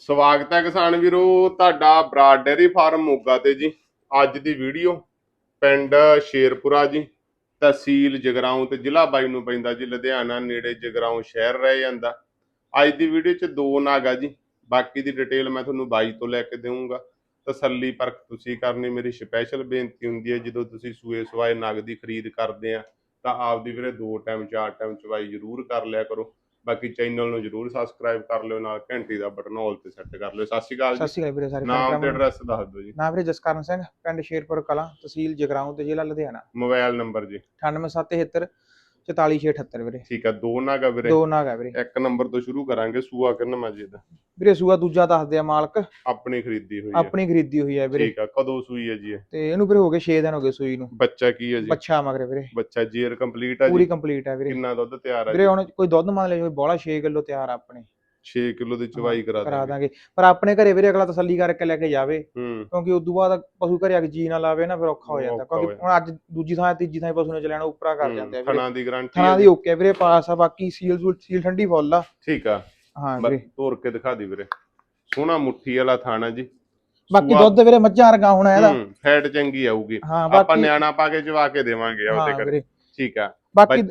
ਸਵਾਗਤ ਹੈ ਕਿਸਾਨ ਵੀਰੋ, ਤੁਹਾਡਾ ਬਰਾਡ ਡੇਅਰੀ ਫਾਰਮ ਮੋਗਾ ਤੇ ਜੀ। ਅੱਜ ਦੀ ਵੀਡੀਓ ਪਿੰਡ ਸ਼ੇਰਪੁਰਾ ਜੀ, ਤਹਿਸੀਲ ਜਗਰਾਉਂ ਤੇ ਜ਼ਿਲ੍ਹਾ ਬਾਈ ਨੂੰ ਪੈਂਦਾ ਜੀ, ਲੁਧਿਆਣਾ ਨੇੜੇ ਜਗਰਾਉਂ ਸ਼ਹਿਰ ਰਹਿ ਜਾਂਦਾ। ਅੱਜ ਦੀ ਵੀਡੀਓ 'ਚ ਦੋ ਨਾਗ ਆ ਜੀ, ਬਾਕੀ ਦੀ ਡਿਟੇਲ ਮੈਂ ਤੁਹਾਨੂੰ ਬਾਈ ਤੋਂ ਲੈ ਕੇ ਦੇਵਾਂਗਾ ਤਸੱਲੀ ਪਰਖ ਤੁਸੀਂ ਕਰਨੀ, ਮੇਰੀ ਸਪੈਸ਼ਲ ਬੇਨਤੀ ਹੁੰਦੀ ਹੈ, ਜਦੋਂ ਤੁਸੀਂ ਸੂਏ ਸਵਾਏ ਨਗ ਦੀ ਖਰੀਦ ਕਰਦੇ ਆ, ਤਾਂ ਆਪਦੀ ਵੀਰੇ ਦੋ ਟਾਈਮ, ਚਾਰ ਟਾਈਮ ਚਵਾਈ ਜ਼ਰੂਰ ਕਰ ਲਿਆ ਕਰੋ। ਬਾਕੀ ਚੈਨਲ ਨੂੰ ਜਰੂਰ ਸਬਸਕ੍ਰਾਈਬ ਕਰ ਲਿਓ ਨਾਲ ਘੰਟੀ ਦਾ ਬਟਨ ਆਲ ਤੇ ਸੈੱਟ ਕਰ ਲਿਓ। ਸਤਿ ਸ਼੍ਰੀ ਅਕਾਲ ਸਤਿ ਜੀ ਸ਼੍ਰੀ ਅਕਾਲ ਵੀਰੇ ਸਾਰੇ ਨਾਮ ਤੇ। ਐਡਰੈਸ ਦੱਸ ਦਿਓ ਜੀ। ਨਾਮ ਵੀਰੇ ਜਸਕਰਨ ਸਿੰਘ ਪਿੰਡ ਸ਼ੇਰਪੁਰ ਕਲਾਂ ਤਹਿਸੀਲ ਜਗਰਾਉਂ ਤੇ ਜ਼ਿਲ੍ਹਾ ਲੁਧਿਆਣਾ। ਮੋਬਾਈਲ ਨੰਬਰ ਜੀ। 98773 44678 ਵੀਰੇ। ਠੀਕ ਆ ਦੋ ਨਾਗ ਆ ਵੀਰੇ। ਦੋ ਨਾਗ ਹੈ ਵੀਰੇ। ਇੱਕ ਨੰਬਰ ਤੋਂ ਸ਼ੁਰੂ ਕਰਾਂਗੇ ਸੂਆ ਕਿੰਨਾ ਮਜੇ ਦਾ ਵੀਰੇ ਸੂਆ ਦੂਜਾ ਦੱਸਦੇ ਆ ਮਾਲਕ। ਆਪਣੀ ਖਰੀਦੀ ਹੋਈ ਹੈ ਆਪਣੀ ਖਰੀਦੀ ਹੋਈ ਹੈ ਵੀਰੇ। ਠੀਕ ਆ ਕਦੋਂ ਸੂਈ ਹੈ ਜੀ ਇਹ? ਤੇ ਇਹਨੂੰ ਵੀਰੇ ਹੋ ਗਏ 6 ਦਿਨ ਹੋ ਗਏ ਸੂਈ ਨੂੰ। ਬੱਚਾ ਕੀ ਹੈ ਜੀ? ਬੱਚਾ ਮਗਰੇ ਵੀਰੇ। ਬੱਚਾ ਜੀਰ ਕੰਪਲੀਟ ਆ ਪੂਰੀ ਜੀ? ਕੰਪਲੀਟ ਹੈ ਵੀਰੇ। ਕਿੰਨਾ ਦੁੱਧ ਤਿਆਰ ਆ ਵੀਰੇ ਹੁਣ ਕੋਈ ਦੁੱਧ ਮੰਨ ਲੈ ਕੋਈ ਬੋਲਾ 6 ਕਿਲੋ ਤਿਆਰ ਆ ਆਪਣੇ। 6 ਕਿਲੋ ਦੀ ਚਵਾਈ ਕਰਾ ਕਰਾ ਦਾਂਗੇ। ਪਰ ਆਪਣੇ ਘਰੇ ਵੀਰੇ ਅਗਲਾ ਤਸੱਲੀ ਕਰਕੇ ਲੈ ਕੇ ਜਾਵੇ। ਹੂੰ। ਕਿਉਂਕਿ ਉਦੋਂ ਬਾਅਦ ਪਸ਼ੂ ਘਰੇ ਆ ਕੇ ਜੀ ਨਾ ਲਾਵੇ ਨਾ ਫਿਰ ਔਖਾ ਹੋ ਜਾਂਦਾ। ਔਖਾ ਹੋ ਕਿਉਂਕਿ ਹੁਣ ਅੱਜ ਦੂਜੀ ਥਾਂ ਤੀਜੀ ਥਾਂ ਪਸ਼ੂ ਨੇ ਚਲਾਣਾ ਉੱਪਰਾ ਕਰ ਜਾਂਦੇ ਆ ਵੀਰੇ। ਥਣਾ ਦੀ ਗਾਰੰਟੀ ਥਾਂ ਦੀ ਓਕੇ ਵੀਰੇ ਪਾਸ ਆ ਬਾਕੀ ਸੀਲ ਸੂਲ ਸੀਲ ਠੰਡੀ ਫੁੱਲ ਆ। ਠੀਕ ਆ। ਹਾਂ ਵੀਰੇ। ਤੋੜ ਕੇ ਦਿਖਾ ਦੀ ਵੀਰੇ। ਸੋਹਣਾ ਮੁੱਠੀ ਵਾਲਾ ਥਾਣਾ ਜੀ। ਬਾਕੀ ਦੁੱਧ ਵੀਰੇ ਮੱਝਾਂ ਵਰਗਾ ਹੋਣਾ ਇਹਦਾ। ਫੈਟ ਚੰਗੀ ਆਊਗੀ। ਆਪਾਂ ਨਿਆਣਾ ਪਾ ਕੇ ਚਵਾ ਕੇ ਦੇਵਾਂਗੇ ਉਹਦੇ ਕਰ ਠੀਕ ਆ। ਬਾਕੀ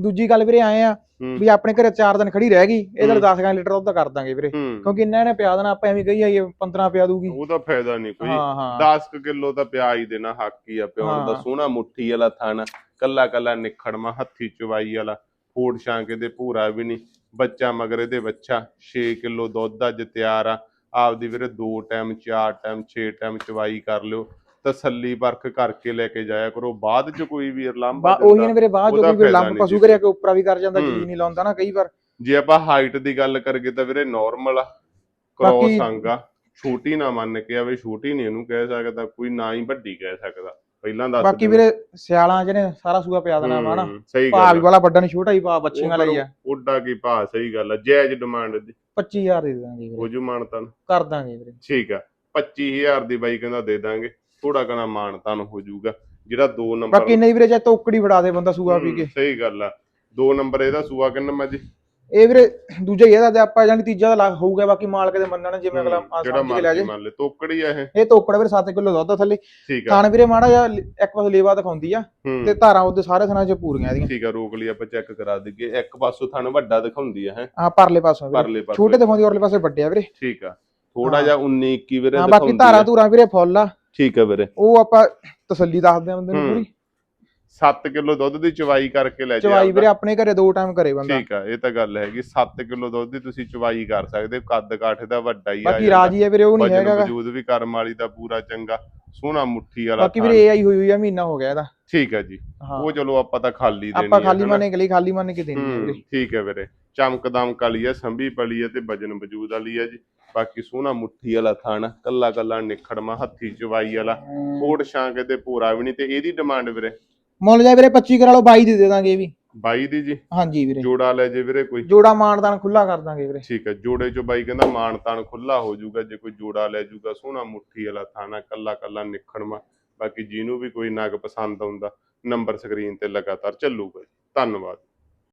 ਦੂਜੀ ਗੱਲ ਵੀਰੇ ਆਏ ਆ ਵੀ ਆਪਣੇ ਘਰੇ 4 ਦਿਨ ਖੜੀ ਰਹਿ ਗਈ ਇਹਦੇ ਹੂੰ। 10 ਲੀਟਰ ਦੁੱਧ ਕਰ ਦਾਂਗੇ ਵੀਰੇ। ਕਿਉਂਕਿ ਇਹਨਾਂ ਨੇ ਪਿਆ ਦੇਣਾ ਆਪਾਂ ਐਵੇਂ ਕਹੀ ਆਈਏ 15 ਪਿਆ ਦੂਗੀ ਉਹਦਾ ਫਾਇਦਾ ਨਹੀਂ ਕੋਈ। ਹਾਂ ਹਾਂ। 10 ਕਿਲੋ ਤਾਂ ਪਿਆ ਹੀ ਦੇਣਾ ਹੱਕ ਹੀ ਆ ਪਿਆਉਣ ਦਾ। ਸੋਹਣਾ ਮੁੱਠੀ ਵਾਲਾ ਥਾਣਾ ਕੱਲਾ ਕੱਲਾ ਨਿਖੜਮਾ ਹੱਥੀ ਚਵਾਈ ਵਾਲਾ। ਫੋੜ ਛਾਂਕੇ ਦੇ ਭੂਰਾ ਵੀ ਨਹੀਂ। ਬੱਚਾ ਮਗਰ ਇਹਦੇ ਬੱਚਾ 6 ਕਿਲੋ ਦੁੱਧ ਅੱਜ ਤਿਆਰ ਆ। ਆਪਦੀ ਵੀਰੇ ਦੋ ਟਾਈਮ ਚਾਰ ਟਾਈਮ 6 ਟਾਈਮ ਚਵਾਈ ਕਰ ਲਿਓ। ਤਸੱਲੀ ਪਰਖ ਕਰਕੇ ਲੈ ਕੇ ਜਾਇਆ ਕਰੋ। ਬਾਅਦ ਚ ਕੋਈ ਵੀ ਲਾਂਭਾ ਬਾ ਉਹੀ ਨੇ ਵੀਰੇ ਬਾਅਦ ਜੋ ਵੀ ਫਾਇਦਾ ਲੰਬ ਪਸ਼ੂ ਜੀ। ਘਰੇ ਆ ਕੇ ਉੱਪਰਾ ਵੀ ਕਰ ਜਾਂਦਾ ਜੀ ਹੂੰ। ਨਹੀਂ ਲਾਉਂਦਾ ਨਾ ਕਈ ਵਾਰ। ਜੇ ਆਪਾਂ ਹਾਈਟ ਦੀ ਗੱਲ ਕਰਗੇ ਤਾਂ ਵੀਰੇ ਨਾਰਮਲ ਆ। ਕ੍ਰੋਸ ਅੰਗਾ ਛੋਟੀ ਨਾ ਮੰਨ ਕੇ ਆਵੇ ਛੋਟੀ ਨਹੀਂ ਇਹਨੂੰ ਕਹਿ ਸਕਦਾ ਕੋਈ ਨਾ ਹੀ ਵੱਡੀ ਕਹਿ ਸਕਦਾ। ਪਹਿਲਾਂ ਦੱਸ ਬਾਕੀ। ਵੀਰੇ ਸਿਆਲਾਂ ਚ ਨੇ ਸਾਰਾ ਸੂਆ ਪਿਆ ਦੇਣਾ ਵਾ ਨਾ। ਹੂੰ, ਸਹੀ ਗੱਲ ਵੀ ਆ। ਵਾਲਾ ਵੱਡਾ ਨਹੀਂ ਛੋਟਾ ਹੀ ਭਾਅ ਬੱਚੀਆਂ ਲਈ ਆ। ਉੱਡਾ ਕੀ ਭਾ ਸਹੀ ਗੱਲ ਆ। ਜਾਇਜ਼ ਡਿਮਾਂਡ ਦੀ। 25000 ਦੇ ਦਾਂਗੇ ਵੀਰੇ। ਹੋ ਜੂ ਮਾਨਤਾਨ ਕਰ ਦਾਂਗੇ ਵੀਰੇ। ਠੀਕ ਆ। 25000 ਦੀ ਬਾਈ ਕਹਿੰਦਾ ਦੇ ਦਾਂਗੇ। ਥੋੜਾ ਕਣਾ ਮਾਨਤਾਨ ਹੋ ਜਾਊਗਾ। ਜਿਹੜਾ ਦੋ ਨੰਬਰ ਬਾਕੀ ਨਹੀਂ ਵੀਰੇ ਜੇ ਤੋਕੜੀ ਫੜਾ ਦੇ ਬੰਦਾ ਸੂਆ ਪੀ ਹੂੰ, ਕੇ। ਸਹੀ ਗੱਲ ਆ। ਦੋ ਨੰਬਰ ਇਹਦਾ ਸੂਆ ਕਿੰਨਾ ਮੈਂ ਜੀ ਇਹ ਵੀਰੇ ਦੂਜਾ ਹੀ ਇਹਦਾ ਤੇ ਆਪਾਂ ਜਾਨੀ ਤੀਜਾ ਦਾ ਹੋਊਗਾ ਬਾਕੀ ਮਾਲਕ ਦੇ ਮੰਨਣ ਜਿਵੇਂ ਅਗਲਾ ਹੂੰ, ਆ ਸਮਝ ਕੇ ਲੈ ਜੇ ਮੰਨ ਲੈ। ਤੋਕੜੀ ਆ ਇਹ। ਇਹ ਤੋਕੜ ਵੀਰੇ 7 ਕਿਲੋ ਦੁੱਧ ਆ ਥੱਲੇ। ਠੀਕ ਆ। ਥਾਣ ਵੀਰੇ ਮਾੜਾ ਜਿਹਾ ਲ- ਇੱਕ ਪਾਸੇ ਲੇਵਾ ਦਿਖਾਉਂਦੀ ਆ ਹੂੰ। ਤੇ ਧਾਰਾਂ ਉਹਦੇ ਸਾਰੇ ਥਾਣਾ ਚ ਪੂਰੀਆਂ ਇਹਦੀਆਂ। ਠੀਕ ਆ ਰੋਕ ਲਈ ਆਪਾਂ ਚੈੱਕ ਕਰਾ ਦਈਏ। ਇੱਕ ਪਾਸੋਂ ਥਣ ਵੱਡਾ ਦਿਖਾਉਂਦੀ ਆ ਹੈ। ਆ ਪਰਲੇ ਪਾਸੋਂ ਵੀਰੇ। ਪਰਲੇ ਪਾਸੋਂ। ਛੋਟੇ ਦਿਖਾਉਂਦੀ ਔਰਲੇ ਪਾਸੇ ਵੱਡੇ ਆ ਵੀਰੇ। ਠੀਕ ਆ। ਥੋੜਾ ਹਾਂ। ਜਿਹਾ 19 21 ਵੀਰੇ ਹਾਂ ਬਾਕੀ ਦਿਖਾਉਂਦੀ ਧਾਰਾਂ ਆ। ਧੂਰਾਂ ਵੀਰੇ ਫੁੱਲ ਆ। ਠੀਕ ਆ ਵੀਰੇ। ਉਹ ਆਪਾਂ ਤਸੱਲੀ ਦੱਸਦੇ ਆ ਬੰਦੇ ਨੂੰ ਹੂੰ, ਪੂਰੀ। 7 ਕਿਲੋ ਦੁੱਧ ਦੀ ਚਵਾਈ ਕਰਕੇ ਲੈ ਜਾ ਚਵਾਈ ਵੀਰੇ ਆਪਣੇ ਘਰੇ ਦੋ ਟਾਈਮ ਕਰੇ ਬੰਦਾ। ਠੀਕ ਆ ਇਹ ਤਾਂ ਗੱਲ ਹੈਗੀ 7 ਕਿਲੋ ਦੁੱਧ ਦੀ ਤੁਸੀਂ ਚਵਾਈ ਕਰ ਸਕਦੇ ਹੋ ਕੱਦ ਕਾਠ ਦਾ ਵੱਡਾ ਹੀ ਆ ਬਾਕੀ ਰਾਜੀ ਆ ਵੀਰੇ ਉਹ ਨਹੀਂ ਹੈਗਾ। ਵਜੂਦ ਵੀ ਕਰਮ ਵਾਲੀ ਦਾ ਪੂਰਾ ਚੰਗਾ ਸੋਹਣਾ ਮੁੱਠੀ ਵਾਲਾ ਬਾਕੀ। ਵੀਰੇ ਇਹ ਆਈ ਹੋਈ ਹੋਈ ਆ ਮਹੀਨਾ ਹੋ ਗਿਆ ਇਹਦਾ। ਠੀਕ ਆ ਜੀ। ਹਾਂ। ਉਹ ਚਲੋ ਆਪਾਂ ਤਾਂ ਖਾਲੀ ਦੇਣੀ ਆਪਾਂ ਖਾਲੀ? ਮੰਨੇ ਕੇ ਲਈ ਖਾਲੀ ਮੰਨ ਕੇ ਦੇਣੀ ਹੂੰ, ਵੀਰੇ। ਠੀਕ ਹੈ ਵੀਰੇ। ਚਮਕਦਮ ਕਾਲੀ ਆ ਸੰਭੀ ਪਲੀ ਆ ਤੇ ਵਜਨ ਵਜੂਦ ਵਾਲੀ ਆ ਜੀ। ਬਾਕੀ ਸੋਹਣਾ ਮੁੱਠੀ ਵਾਲਾ ਥਾਣਾ ਕੱਲਾ ਕੱਲਾ ਨਿਖੜਮਾ ਹੱਥੀ ਚਵਾਈ ਵਾਲਾ। ਕੋਟ ਛਾਂਕੇ ਤੇ ਪੂਰਾ ਵੀ ਨਹੀਂ ਤੇ ਇਹਦੀ ਡਿਮਾਂਡ ਵੀਰੇ? ਮੁੱਲ ਜਾ ਵੀਰੇ 25 ਕਰਾ ਲਓ 22 ਦੇ ਦੇ ਦਾਂਗੇ ਇਹ ਵੀ। 22 ਦੀ ਜੀ? ਹਾਂਜੀ ਵੀਰੇ। ਜੋੜਾ ਲੈ ਜੇ ਵੀਰੇ ਕੋਈ। ਜੋੜਾ ਮਾਨਦਾਨ ਖੁੱਲਾ ਕਰ ਦਾਂਗੇ ਵੀਰੇ। ਠੀਕ ਹੈ ਜੋੜੇ ਚੋਂ ਬਾਈ ਕਹਿੰਦਾ ਮਾਨ ਤਾਨ ਖੁੱਲਾ ਹੋ ਜਾਊਗਾ ਜੇ ਕੋਈ ਜੋੜਾ ਲੈ ਜਾਊਗਾ ਸੋਹਣਾ ਮੁੱਠੀ ਵਾਲਾ ਥਾਣਾ ਕੱਲਾ ਕੱਲਾ ਨਿਖੜਮਾ। ਬਾਕੀ ਜਿਹਨੂੰ ਵੀ ਕੋਈ ਨਗ ਪਸੰਦ ਆਉਂਦਾ ਨੰਬਰ ਸਕਰੀਨ ਤੇ ਲਗਾਤਾਰ ਚੱਲੂਗਾ ਜੀ। ਧੰਨਵਾਦ।